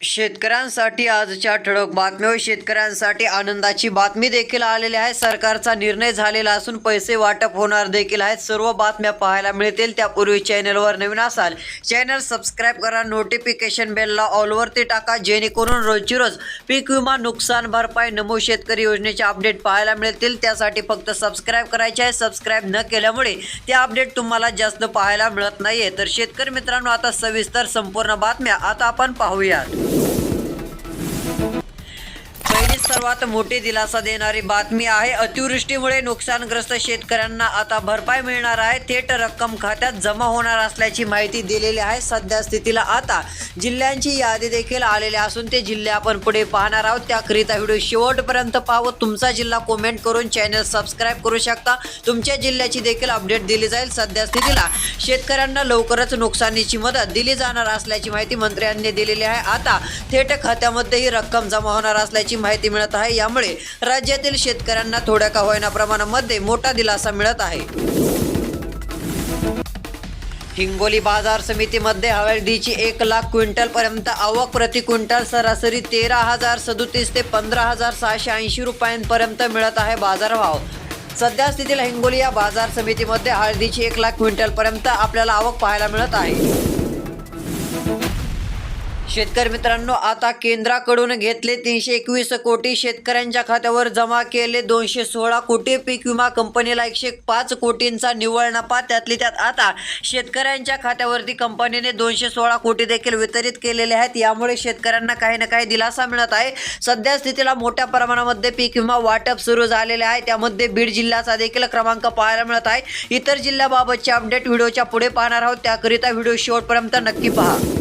शेतकऱ्यांसाठी आजच्या ठळक बातम्या शेतकऱ्यांसाठी आनंदाची बातमी देखील आलेली आहे. सरकारचा निर्णय झालेला असून पैसे वाटप होणार देखील आहेत. सर्व बातम्या पाहायला मिळतील. त्यापूर्वी चॅनलवर नवीन असाल चॅनल सबस्क्राईब करा. नोटिफिकेशन बेलला ऑलवरती टाका. जेणेकरून रोजची रोज पीक विमा नुकसान भरपाई नमो शेतकरी योजनेचे अपडेट पाहायला मिळतील. त्यासाठी फक्त सबस्क्राईब करायचे आहे. सबस्क्राईब न केल्यामुळे ते अपडेट तुम्हाला जास्त पाहायला मिळत नाहीये. तर शेतकरी मित्रांनो आता सविस्तर संपूर्ण बातम्या आता आपण पाहूयात. どうも。सर्वात मोठी दिलासा देणारी बातमी आहे. अतिवृष्टीमुळे नुकसानग्रस्त शेतकऱ्यांना आता भरपाई मिळणार आहे. थेट रक्कम खात्यात जमा होणार असल्याची माहिती दिलेली आहे. सध्या स्थितीला आता जिल्ह्यांची यादी देखील आलेली असून ते जिल्हे आपण पुढे पाहणार आहोत. त्याकरिता व्हिडिओ शेवटपर्यंत पाहावं तुमचा जिल्हा कमेंट करून चॅनल सबस्क्राईब करू शकता. तुमच्या जिल्ह्याची देखील अपडेट दिली जाईल. सध्या स्थितीला शेतकऱ्यांना लवकरच नुकसानीची मदत दिली जाणार असल्याची माहिती मंत्र्यांनी दिलेली आहे. आता थेट खात्यामध्ये ही रक्कम जमा होणार असल्याची माहिती मिळत आहे. यामुळे राज्यातील शेतकऱ्यांना थोड्या का होईना प्रमाणामध्ये मोठा दिलासा मिळत आहे. हिंगोली बाजार समितीमध्ये हळदीची एक लाख क्विंटल पर्यंत आवक प्रति क्विंटल सरासरी तेरा हजार सदोतीस ते पंधरा हजार सहाशे ऐंशी रुपयांपर्यंत मिळत आहे बाजारभाव. सध्या स्थितीला हिंगोली या बाजार समितीमध्ये हळदीची एक लाख क्विंटल पर्यंत आपल्याला आवक पाहायला मिळत आहे. शेतकरी मित्रांनो आता केंद्राकडून घेतले तीनशे एकवीस कोटी शेतकऱ्यांच्या खात्यावर जमा केले दोनशे सोळा कोटी. पीक विमा कंपनीला एकशे पाच कोटींचा निव्वळ नफा. त्यातली त्यात आता शेतकऱ्यांच्या खात्यावरती कंपनीने दोनशे सोळा कोटी देखील वितरित केलेले आहेत. यामुळे शेतकऱ्यांना काही ना काही दिलासा मिळत आहे. सध्या स्थितीला मोठ्या प्रमाणामध्ये पीक विमा वाटप सुरू झालेले आहे. त्यामध्ये बीड जिल्ह्याचा देखील क्रमांक पाहायला मिळत आहे. इतर जिल्ह्याबाबतचे अपडेट व्हिडिओच्या पुढे पाहणार आहोत. त्याकरिता व्हिडिओ शेवटपर्यंत नक्की पहा.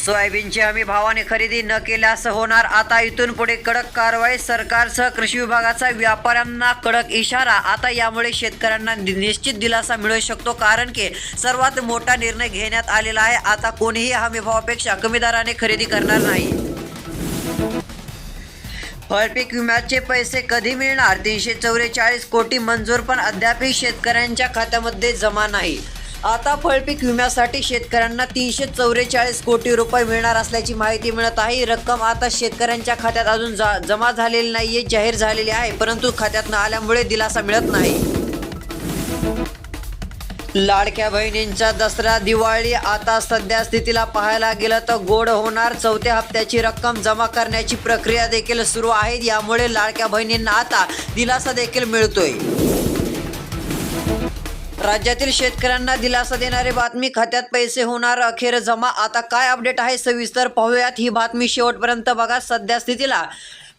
सोयाबीनची हमी भावाने खरेदी न केल्यास होणार. आता इथून पुढे कडक कारवाई सरकारसह कृषी विभागाचा व्यापाऱ्यांना कडक इशारा. आता यामुळे शेतकऱ्यांना निश्चित दिलासा मिळू शकतो कारण की सर्वात मोठा निर्णय घेण्यात आलेला आहे. आता कोणीही हमी भावापेक्षा कमी दराने खरेदी करणार नाही. फळपीक विम्याचे पैसे कधी मिळणार? तीनशे चौवेचाळीस कोटी मंजूर पण अद्याप शेतकऱ्यांच्या खात्यामध्ये जमा नाही. आता फळपीक विम्यासाठी शेतकऱ्यांना तीनशे चौवेचाळीस कोटी रुपये मिळणार असल्याची माहिती मिळत आहे. ही रक्कम आता शेतकऱ्यांच्या खात्यात अजून जा जमा झालेली नाहीये जाहीर झालेली आहे परंतु खात्यात न आल्यामुळे दिलासा मिळत नाही. लाडक्या बहिणींचा दसरा दिवाळी आता सध्या स्थितीला पाहायला गेलं तर गोड होणार. चौथ्या हप्त्याची रक्कम जमा करण्याची प्रक्रिया देखील सुरू आहे. यामुळे लाडक्या बहिणींना आता दिलासा देखील मिळतोय. राज्यातील शेतकऱ्यांना दिलासा देणारी बातमी खात्यात पैसे होणार अखेर जमा. आता काय अपडेट आहे सविस्तर पाहूयात. ही बातमी शेवटपर्यंत बघा सध्या स्थितीला.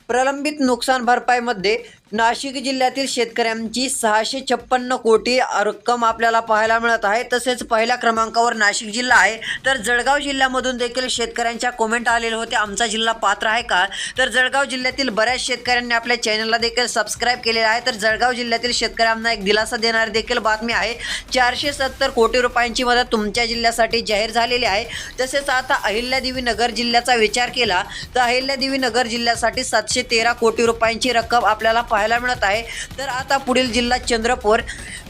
प्रलंबित नुकसान भरपाईमध्ये नाशिक जिल्ह्यातील शेतकऱ्यांची सहाशे छप्पन्न कोटी रक्कम आपल्याला पाहायला मिळत आहे. तसेच पहिल्या क्रमांकावर नाशिक जिल्हा आहे. तर जळगाव जिल्ह्यामधून देखील शेतकऱ्यांच्या कमेंट आलेले होते. आमचा जिल्हा पात्र आहे का? तर जळगाव जिल्ह्यातील बऱ्याच शेतकऱ्यांनी आपल्या चॅनलला देखील सबस्क्राईब केलेलं आहे. तर जळगाव जिल्ह्यातील शेतकऱ्यांना एक दिलासा देणारी देखील बातमी आहे. चारशे सत्तर कोटी रुपयांची मदत तुमच्या जिल्ह्यासाठी जाहीर झालेली आहे. तसेच आता अहिल्यादेवी नगर जिल्ह्याचा विचार केला तर अहिल्यादेवी नगर जिल्ह्यासाठी सातशे तेरा कोटी रुपयांची रक्कम आपल्याला पाहायला पाहायला मिळत आहे. तर आता पुढील जिल्हा चंद्रपूर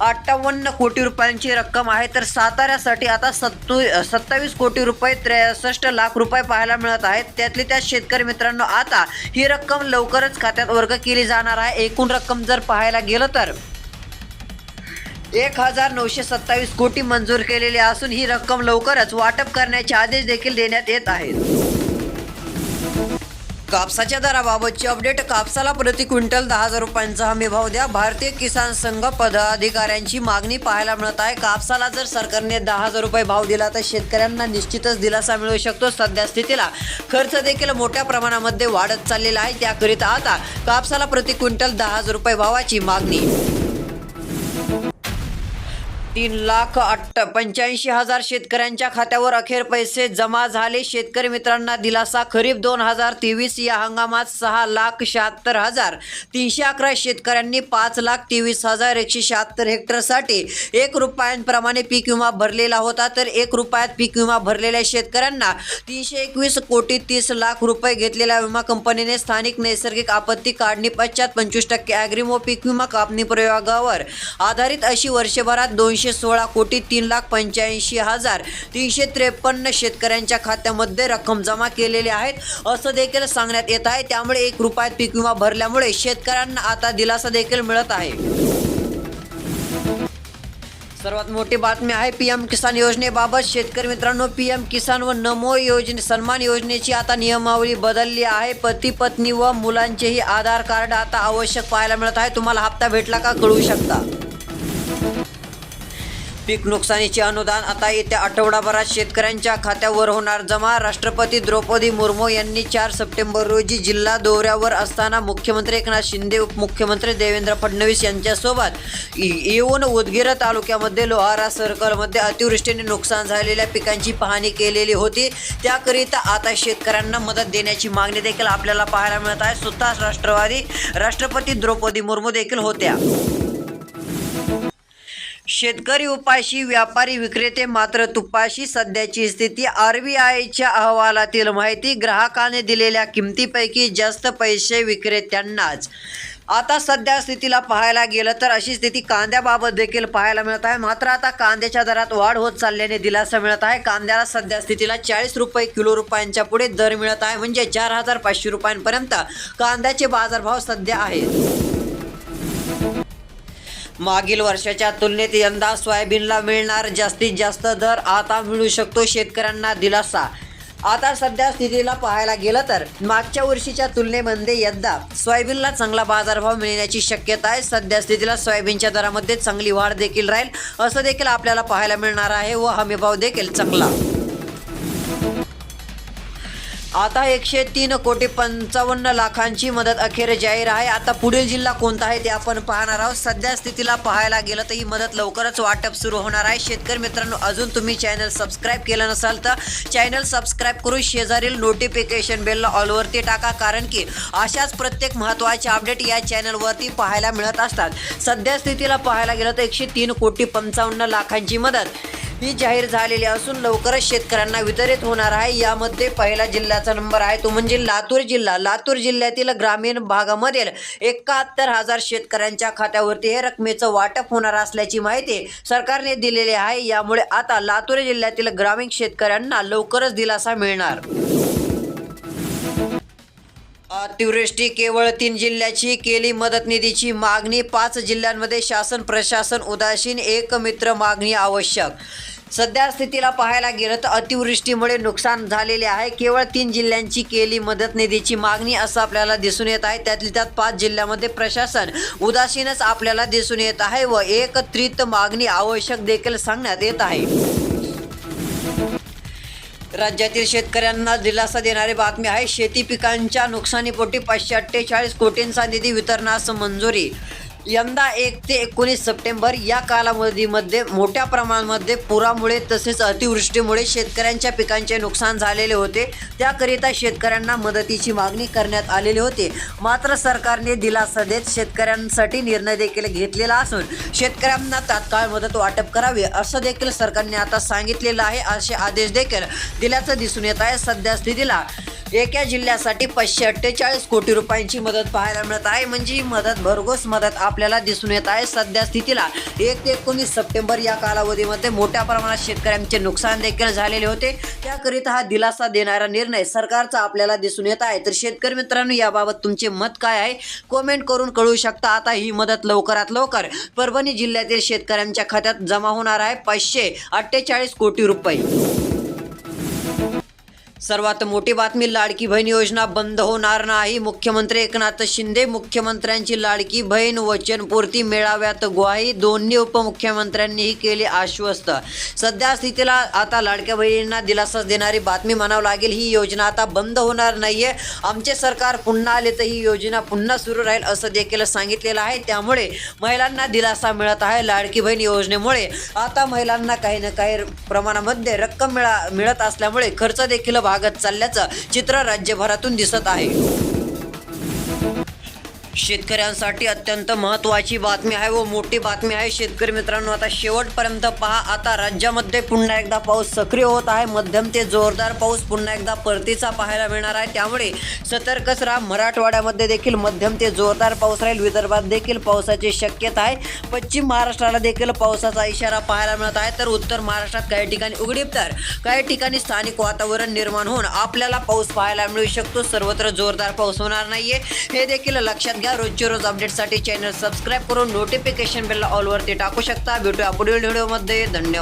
अठ्ठावन्न कोटी रुपयांची रक्कम आहे. तर साताऱ्यासाठी आता सत्तू सत्तावीस कोटी रुपये त्रेसष्ट लाख रुपये पाहायला मिळत आहेत. त्यातली त्या शेतकरी मित्रांनो आता ही रक्कम लवकरच खात्यात वर्ग केली जाणार आहे. एकूण रक्कम जर पाहायला गेलं तर एक हजार नऊशे सत्तावीस कोटी मंजूर केलेली असून ही रक्कम लवकरच वाटप करण्याचे आदेश देखील देण्यात येत आहेत. कापसाच्या दराबाबतची अपडेट. कापसाला प्रति क्विंटल दहा हजार रुपयांचा हमी भाव द्या. भारतीय किसान संघ पदाधिकाऱ्यांची मागणी पाहायला मिळत आहे. कापसाला जर सरकारने दहा हजार रुपये भाव दिला तर शेतकऱ्यांना निश्चितच दिलासा मिळू शकतो सध्या स्थितीला. खर्च देखील मोठ्या प्रमाणामध्ये वाढत चाललेला आहे. त्याकरिता आता कापसाला प्रति क्विंटल दहा हजार रुपये भावाची मागणी. तीन लाख अठ्ठ पंच्याऐंशी हजार शेतकऱ्यांच्या खात्यावर अखेर पैसे जमा झाले. शेतकरी मित्रांना दिलासा खरीप दोन हजार तेवीस या हंगामात सहा लाख शहात्तर हजार. तीनशे अकरा शेतकऱ्यांनी पाच लाख तेवीस हजार एकशे शहात्तर हेक्टरसाठी एक रुपयांप्रमाणे पीक विमा भरलेला होता. तर एक रुपयात पीक विमा भरलेल्या शेतकऱ्यांना तीनशे एकवीस कोटी तीस लाख रुपये घेतलेल्या विमा कंपनीने स्थानिक नैसर्गिक आपत्ती काढणी पश्चात पंचवीस टक्के ॲग्रिमो पीक विमा कापणी प्रयोगावर आधारित अशी वर्षभरात दोनशे तीनशे सोळा कोटी तीन लाख पंच्याऐंशी हजार तीनशे त्रेपन्न शेतकऱ्यांच्या खात्यामध्ये रक्कम जमा केलेली आहेत. असं देखील सांगण्यात येत आहे. त्यामुळे एक रुपयात पीक विमा भरल्यामुळे शेतकऱ्यांना आता दिलासा देखील मिळत आहे. सर्वात मोठी बातमी आहे पी एम किसान योजनेबाबत. शेतकरी मित्रांनो पी एम किसान व नमो योजने सन्मान योजनेची आता नियमावली बदलली आहे. पती पत्नी व मुलांचेही आधार कार्ड आता आवश्यक पाहायला मिळत आहे. तुम्हाला हप्ता भेटला का कळू शकता. पीक नुकसानीचे अनुदान आता येत्या आठवडाभरात शेतकऱ्यांच्या खात्यावर होणार जमा. राष्ट्रपती द्रौपदी मुर्मू यांनी चार सप्टेंबर रोजी जिल्हा दौऱ्यावर असताना मुख्यमंत्री एकनाथ शिंदे उपमुख्यमंत्री देवेंद्र फडणवीस यांच्यासोबत येऊन उदगीर तालुक्यामध्ये लोहारा सर्कलमध्ये अतिवृष्टीने नुकसान झालेल्या पिकांची पाहणी केलेली होती. त्याकरिता आता शेतकऱ्यांना मदत देण्याची मागणी देखील आपल्याला पाहायला मिळत आहे. स्वतः राष्ट्रवादी राष्ट्रपती द्रौपदी मुर्मू देखील होत्या. शेतकरी उपाशी व्यापारी विक्रेते मात्र तुपाशी सध्याची स्थिती आर बी आयच्या अहवालातील माहिती ग्राहकाने दिलेल्या किमतीपैकी जास्त पैसे विक्रेत्यांनाच. आता सध्या स्थितीला पाहायला गेलं तर अशी स्थिती कांद्याबाबत देखील पाहायला मिळत आहे. मात्र आता कांद्याच्या दरात वाढ होत चालल्याने दिलासा मिळत आहे. कांद्याला सध्या स्थितीला चाळीस रुपये किलो रुपयांच्या पुढे दर मिळत आहे. म्हणजे चार हजार पाचशे रुपयांपर्यंत कांद्याचे बाजारभाव सध्या आहेत. मागील वर्षाच्या तुलनेत यंदा सोयाबीनला मिळणार जास्तीत जास्त दर आता मिळू शकतो शेतकऱ्यांना दिलासा. आता सध्या स्थितीला पाहायला गेलं तर मागच्या वर्षीच्या तुलनेमध्ये यंदा सोयाबीनला चांगला बाजारभाव मिळण्याची शक्यता आहे. सध्या स्थितीला सोयाबीनच्या दरामध्ये चांगली वाढ देखील राहील. असं देखील आपल्याला पाहायला मिळणार आहे व हमीभाव देखील चांगला. आता एकशे तीन कोटी पंचावन्न लाखांची मदत अखेर जाहीर आहे. आता पुढील जिल्हा कोणता आहे ते आपण पाहणार आहोत. सध्या स्थितीला पाहायला गेलं तर ही मदत लवकरच वाटप सुरू होणार आहे. शेतकरी मित्रांनो अजून तुम्ही चॅनल सबस्क्राईब केलं नसाल तर चॅनल सबस्क्राईब करून शेजारील नोटिफिकेशन बेलला ऑलवरती टाका कारण की अशाच प्रत्येक महत्त्वाचे अपडेट या चॅनलवरती पाहायला मिळत असतात. सध्या स्थितीला पाहायला गेलं तर एकशे तीन कोटी पंचावन्न लाखांची मदत. ही जाहीर झालेली असून लवकरच शेतकऱ्यांना वितरित होणार आहे. यामध्ये पहिला जिल्ह्याचा नंबर आहे. तो म्हणजे लातूर जिल्हा. लातूर जिल्ह्यातील ग्रामीण भागामधील एकाहत्तर हजार शेतकऱ्यांच्या खात्यावरती हे रकमेचं वाटप होणार असल्याची माहिती सरकारने दिलेली आहे. यामुळे आता लातूर जिल्ह्यातील ग्रामीण शेतकऱ्यांना लवकरच दिलासा मिळणार. अतिवृष्टी केवळ तीन जिल्ह्याची केली मदत निधीची मागणी. पाच जिल्ह्यांमध्ये शासन प्रशासन उदासीन एक मित्र मागणी आवश्यक. सध्या स्थितीला पाहायला गेलं तर अतिवृष्टीमुळे नुकसान झालेले आहे. केवळ तीन जिल्ह्यांची केली मदत निधीची मागणी असं आपल्याला दिसून येत आहे. त्यातली त्यात पाच जिल्ह्यामध्ये प्रशासन उदासीनच आपल्याला दिसून येत आहे व एकत्रित मागणी आवश्यक देखील सांगण्यात येत आहे. राज्यातील शेतकऱ्यांना दिलासा देणारी बातमी आहे शेती पिकांच्या नुकसानीपोटी पाचशे अठ्ठेचाळीस कोटींचा निधी वितरणास मंजुरी यंदा एक ते एकोणीस सप्टेंबर या कालावधीमध्ये मोठ्या प्रमाणामध्ये पुरामुळे तसेच अतिवृष्टीमुळे शेतकऱ्यांच्या पिकांचे नुकसान झालेले होते. त्याकरिता शेतकऱ्यांना मदतीची मागणी करण्यात आलेली होती. मात्र सरकारने दिलासा देत शेतकऱ्यांसाठी निर्णय देखील घेतलेला असून शेतकऱ्यांना तात्काळ मदत वाटप करावी असं देखील सरकारने आता सांगितलेलं आहे असे आदेश देखील दिल्याचं दिसून येत आहे. सध्या स्थितीला एका जिल्ह्यासाठी पाचशे अठ्ठेचाळीस कोटी रुपयांची मदत पाहायला मिळत आहे. म्हणजे ही मदत भरघोस मदत आपल्याला दिसून येत आहे सध्या स्थितीला. एक ते एकोणीस सप्टेंबर या कालावधीमध्ये मोठ्या प्रमाणात शेतकऱ्यांचे नुकसान देखील झालेले होते. त्याकरिता हा दिलासा देणारा निर्णय सरकारचा आपल्याला दिसून येत आहे. तर शेतकरी मित्रांनो याबाबत तुमचे मत काय आहे? कमेंट करून कळू शकता. आता ही मदत लवकरात लवकर परभणी जिल्ह्यातील शेतकऱ्यांच्या खात्यात जमा होणार आहे. पाचशे अठ्ठेचाळीस कोटी रुपये. सर्वात मोठी बातमी लाडकी बहीण योजना बंद होणार नाही. मुख्यमंत्री एकनाथ शिंदे मुख्यमंत्र्यांची लाडकी बहीण वचनपूर्ती मेळाव्यात ग्वाही दोन्ही उपमुख्यमंत्र्यांनीही केली आश्वस्त. सध्या स्थितीला आता लाडक्या बहिणींना दिलासा देणारी बातमी म्हणावं लागेल ही योजना आता बंद होणार नाहीये. आमचे सरकार पुन्हा आले तर ही योजना पुन्हा सुरू राहील असं देखील सांगितलेलं आहे. त्यामुळे महिलांना दिलासा मिळत आहे लाडकी बहीण योजनेमुळे. आता महिलांना काही ना काही प्रमाणामध्ये रक्कम मिळा मिळत असल्यामुळे खर्च देखील वागत चालल्याचं चित्र राज्यभरातून दिसत आहे. शेतकऱ्यांसाठी अत्यंत महत्त्वाची बातमी आहे व मोठी बातमी आहे. शेतकरी मित्रांनो आता शेवटपर्यंत पहा. आता राज्यामध्ये पुन्हा एकदा पाऊस सक्रिय होत आहे. मध्यम ते जोरदार पाऊस पुन्हा एकदा परतीचा पाहायला मिळणार आहे. त्यामुळे सतर्कच राहा मराठवाड्यामध्ये देखील मध्यम ते जोरदार पाऊस राहील. विदर्भात देखील पावसाची शक्यता आहे. पश्चिम महाराष्ट्राला देखील पावसाचा इशारा पाहायला मिळत आहे. तर उत्तर महाराष्ट्रात काही ठिकाणी उघडीप तर काही ठिकाणी स्थानिक वातावरण निर्माण होऊन आपल्याला पाऊस पाहायला मिळू शकतो. सर्वत्र जोरदार पाऊस होणार नाहीये. हे देखील लक्षात घ्या. रोजचे रोज अपडेटसाठी चॅनल सबस्क्राईब करून नोटिफिकेशन बेल ऑलवरती टाकू शकता. भेटूया पुढील व्हिडिओमध्ये धन्यवाद.